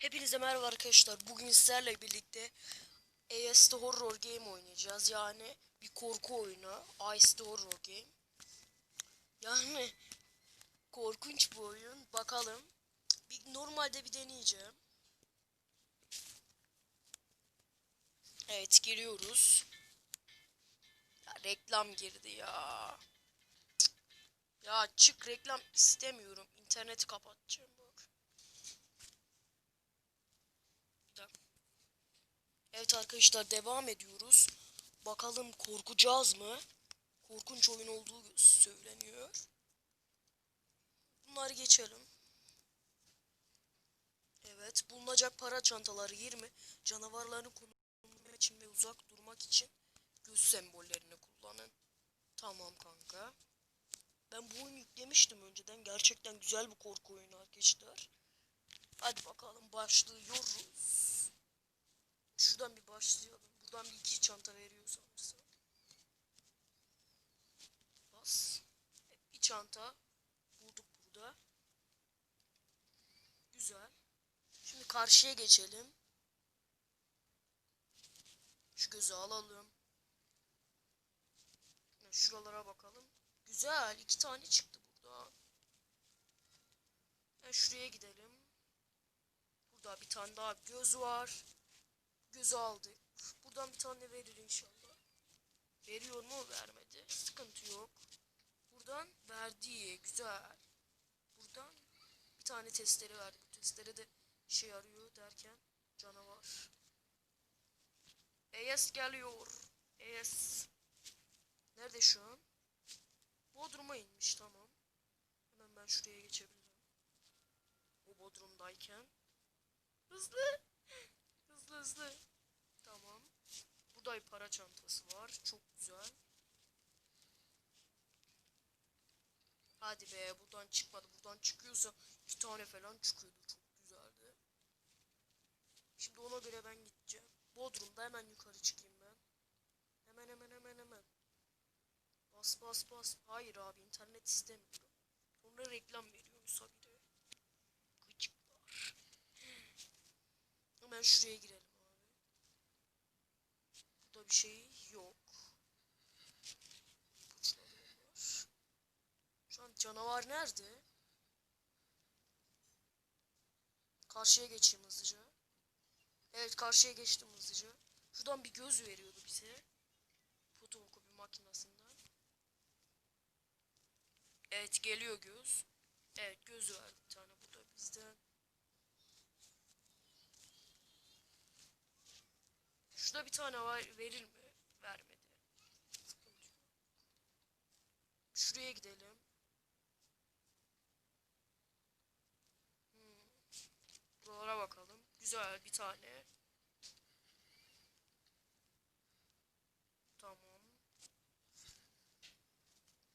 Hepinize merhaba arkadaşlar. Bugün sizlerle birlikte AS'de Horror Game oynayacağız. Yani bir korku oyunu. Ice'de Horror Game. Yani korkunç bu oyun. Bakalım. Bir, normalde bir deneyeceğim. Evet giriyoruz. Ya reklam girdi ya. Ya çık reklam istemiyorum. İnterneti kapatacağım bak. Bir dakika. Evet arkadaşlar devam ediyoruz. Bakalım korkacağız mı? Korkunç oyun olduğu söyleniyor. Bunları geçelim. Evet bulunacak para çantaları 20. Canavarların konumlamak için ve uzak durmak için göz sembollerini kullanın. Tamam kanka. Ben bu oyunu yüklemiştim önceden. Gerçekten güzel bir korku oyunu arkadaşlar. Hadi bakalım başlıyoruz. Şuradan bir başlayalım. Buradan bir iki çanta veriyor sanırsam. Bas. Evet, bir çanta bulduk burada. Güzel. Şimdi karşıya geçelim. Şu gözü alalım. Şuralara bakalım. Güzel. iki tane çıktı burada. Evet, şuraya gidelim. Burada bir tane daha göz var. Gözü aldık. Buradan bir tane verir inşallah. Veriyor mu? Vermedi. Sıkıntı yok. Buradan verdi. Güzel. Buradan bir tane testere verdi. Bu testere de işe yarıyor derken canavar. ES geliyor. ES. Nerede şu an? Bodrum'a inmiş tamam. Hemen ben şuraya geçebilirim. O Bodrum'dayken. Hızlı. Hızlı. Tamam. Bir para çantası var. Çok güzel. Hadi be buradan çıkmadı. Buradan çıkıyorsa iki tane falan çıkıyordu. Çok güzeldi. Şimdi ona göre ben gideceğim. Bodrum'da hemen yukarı çıkayım ben. Hemen hemen hemen hemen. Bas bas bas. Hayır abi internet istemiyorum. Sonra reklam veriyormuş habire. Gıcıklar. Hemen şuraya girelim. Burada bir şey yok. Şu an canavar nerede? Karşıya geçeyim hızlıca. Evet karşıya geçtim hızlıca. Şuradan bir göz veriyordu bize. Fotokopi makinesinden. Evet geliyor göz. Evet göz verdi bir tane burada bizden. Şurada bir tane var verir mi? Vermedi. Şuraya gidelim. Hmm. Buralara bakalım. Güzel bir tane. Tamam.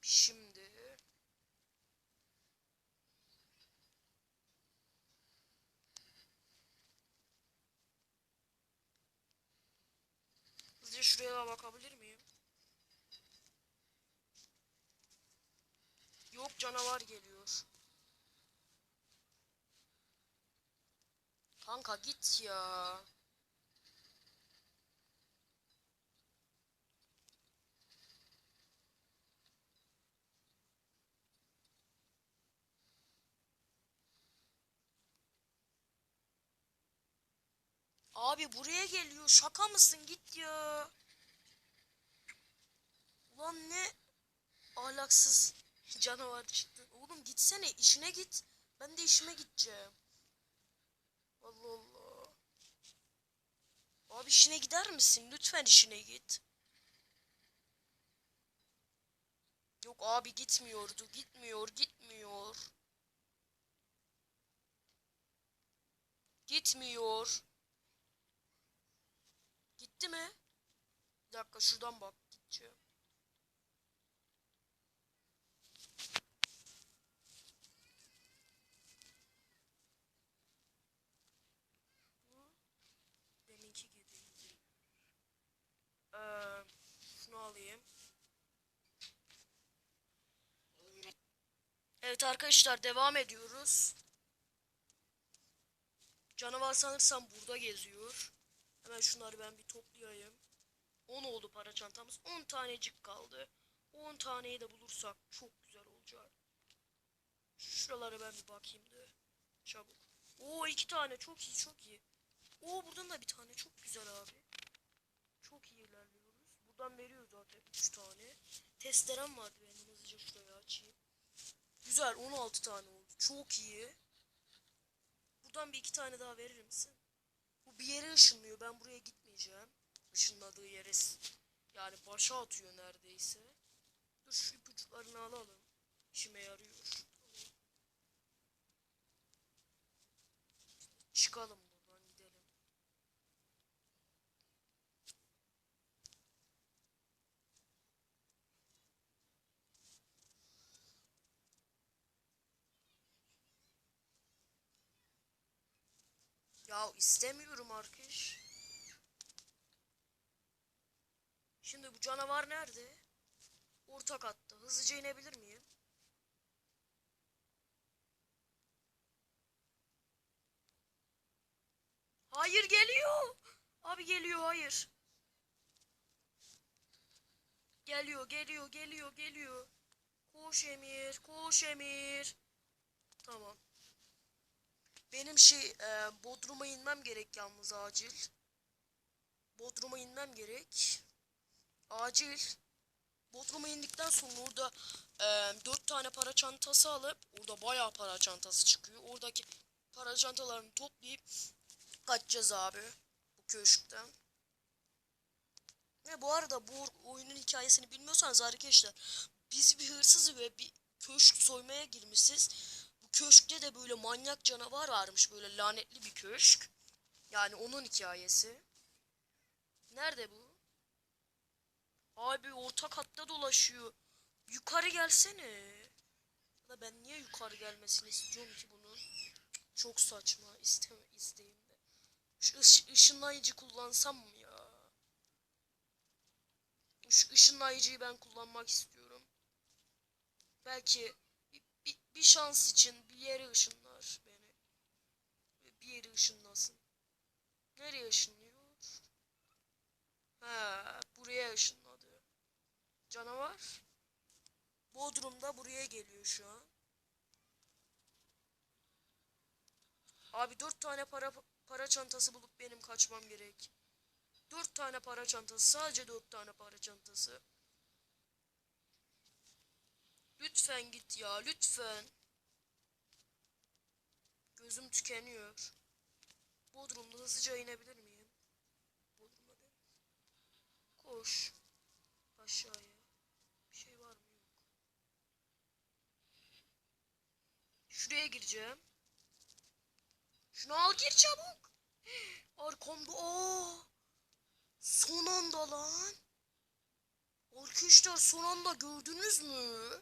Şimdi Hızlıca şuraya da bakabilir miyim? Yok canavar geliyor. Kanka git ya. Abi buraya geliyor. Şaka mısın? Git ya. Ulan ne ahlaksız canavar çıktı. Oğlum gitsene işine git. Ben de işime gideceğim. Allah Allah. Abi işine gider misin? Lütfen işine git. Yok abi gitmiyordu. Gitmiyor, gitmiyor. Gitmiyor. Gitti mi? Bir dakika şuradan bak gideceğim. Bu deminki gibi. Ee, şunu alayım. Evet arkadaşlar devam ediyoruz. Canavar sanırsam burada geziyor. Hemen şunları ben bir toplayayım. 10 oldu para çantamız. 10 tanecik kaldı. 10 taneyi de bulursak çok güzel olacak. Şuralara ben bir bakayım da. Çabuk. Oo iki tane çok iyi çok iyi. Oo buradan da bir tane çok güzel abi. Çok iyi ilerliyoruz. Buradan veriyor zaten 3 tane. Testerem vardı benim hızlıca şuraya açayım. Güzel 16 tane oldu. Çok iyi. Buradan bir iki tane daha verir misin? Bu bir yere ışınlıyor. Ben buraya gitmeyeceğim. Işınladığı yere yani başa atıyor neredeyse. Dur şu ipuçlarını alalım. İşime yarıyor. Çıkalım buradan gidelim. Ya istemiyorum arkadaş. Şimdi bu canavar nerede? Orta katta. Hızlıca inebilir miyim? Hayır geliyor. Abi geliyor hayır. Geliyor geliyor geliyor geliyor. Koş Emir koş Emir. Tamam. Benim şey e, Bodrum'a inmem gerek yalnız acil. Bodrum'a inmem gerek. Acil. Bodrum'a indikten sonra orada e, 4 tane para çantası alıp orada bayağı para çantası çıkıyor. Oradaki para çantalarını toplayıp kaçacağız abi bu köşkten. Ve bu arada bu oyunun hikayesini bilmiyorsanız arkadaşlar biz bir hırsız ve bir köşk soymaya girmişiz. Köşkte de böyle manyak canavar varmış böyle lanetli bir köşk. Yani onun hikayesi. Nerede bu? Abi orta katta dolaşıyor. Yukarı gelsene. Da ben niye yukarı gelmesini istiyorum ki bunun? Çok saçma. İsteme, isteyim de. Şu ış- ışınlayıcı kullansam mı ya? Şu ışınlayıcıyı ben kullanmak istiyorum. Belki bir, şans için bir yere ışınlar beni. Bir yere ışınlasın. Nereye ışınlıyor? Ha, buraya ışınladı. Canavar. Bodrum'da buraya geliyor şu an. Abi dört tane para para çantası bulup benim kaçmam gerek. Dört tane para çantası. Sadece dört tane para çantası. Lütfen git ya lütfen. Gözüm tükeniyor. Bodrum'da hızlıca inebilir miyim? Bodrum'da değil. Koş. Aşağıya. Bir şey var mı? Yok. Şuraya gireceğim. Şunu al gir çabuk. Arkamda. Aa! Son anda lan. Arkadaşlar son anda gördünüz mü?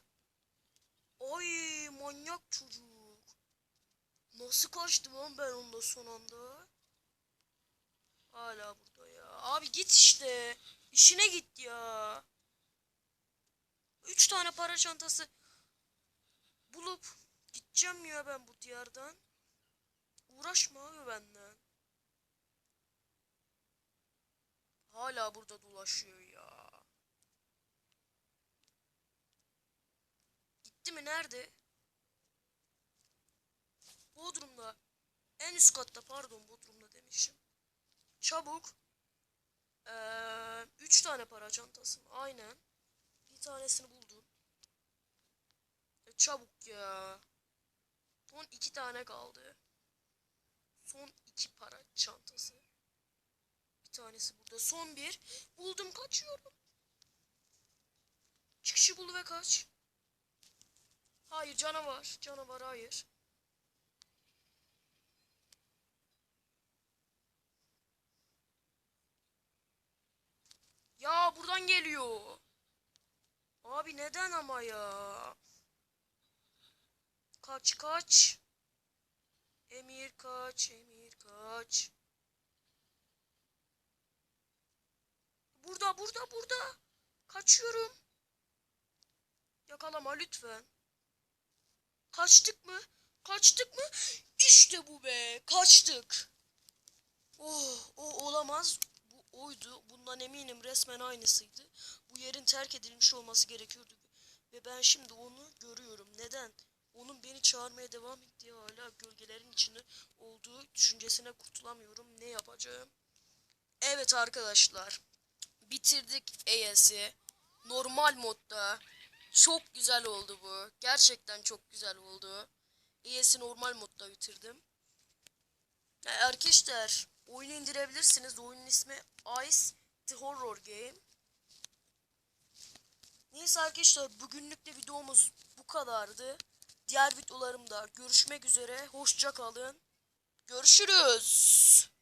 Manyak çocuk. Nasıl kaçtım lan ben onda son anda? Hala burada ya. Abi git işte. İşine git ya. Üç tane para çantası bulup gideceğim ya ben bu diyardan. Uğraşma abi benden. Hala burada dolaşıyor ya. Gitti mi nerede? Bodrum'da. En üst katta pardon Bodrum'da demişim. Çabuk. Ee, üç tane para çantası? Aynen. Bir tanesini buldum. E, çabuk ya. Son iki tane kaldı. Son iki para çantası. Bir tanesi burada. Son bir. Buldum kaçıyorum. Çıkışı bul ve kaç. Hayır canavar. Canavar hayır. Ya buradan geliyor. Abi neden ama ya? Kaç kaç. Emir kaç, Emir kaç. Burada, burada, burada. Kaçıyorum. Yakalama lütfen. Kaçtık mı? Kaçtık mı? İşte bu be. Kaçtık. Oh, o olamaz. Oydu. Bundan eminim resmen aynısıydı. Bu yerin terk edilmiş olması gerekiyordu. Ve ben şimdi onu görüyorum. Neden? Onun beni çağırmaya devam ettiği hala gölgelerin içinde olduğu düşüncesine kurtulamıyorum. Ne yapacağım? Evet arkadaşlar. Bitirdik ES'i. Normal modda. Çok güzel oldu bu. Gerçekten çok güzel oldu. ES'i normal modda bitirdim. Ya arkadaşlar oyunu indirebilirsiniz. Oyunun ismi Ice The Horror Game. Neyse arkadaşlar bugünlük de videomuz bu kadardı. Diğer videolarımda görüşmek üzere. Hoşça kalın. Görüşürüz.